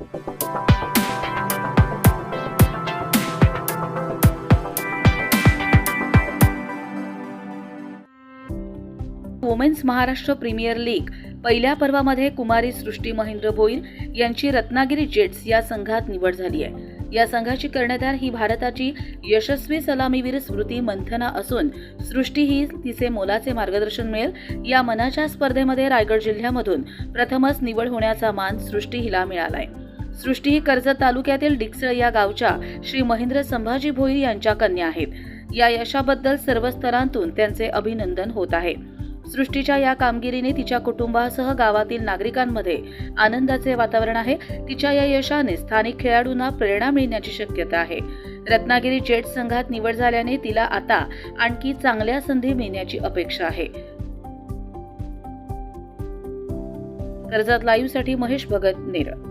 Women's Maharashtra premier league पहिल्या पर्वामध्ये कुमारी सृष्टी महेंद्र भोईर यांची रत्नागिरी जेट्स या संघात निवड झाली आहे. या संघाची कर्णधार ही भारताची यशस्वी सलामीवीर स्मृती मंथना असून सृष्टी ही तिचे मोलाचे मार्गदर्शन मिळेल. या मनाच्या स्पर्धेमध्ये रायगड जिल्ह्यामधून प्रथमच निवड होण्याचा मान सृष्टी हिला मिळालाय. सृष्टी ही कर्जत तालुक्यातील डिकसळ या गावच्या श्री महेंद्र संभाजी भोईर यांच्या कन्या आहेत. या यशाबद्दल सर्व स्तरांतून त्यांचे अभिनंदन होत आहे. सृष्टीच्या या कामगिरीने तिच्या कुटुंबासह गावातील नागरिकांमध्ये आनंदाचे वातावरण आहे. तिच्या या यशाने स्थानिक खेळाडूंना प्रेरणा मिळण्याची शक्यता आहे. रत्नागिरी जेट्स संघात निवड झाल्याने तिला आता आणखी चांगल्या संधी मिळण्याची अपेक्षा आहे. कर्जत लाईव्हसाठी महेश भगत नेरळ.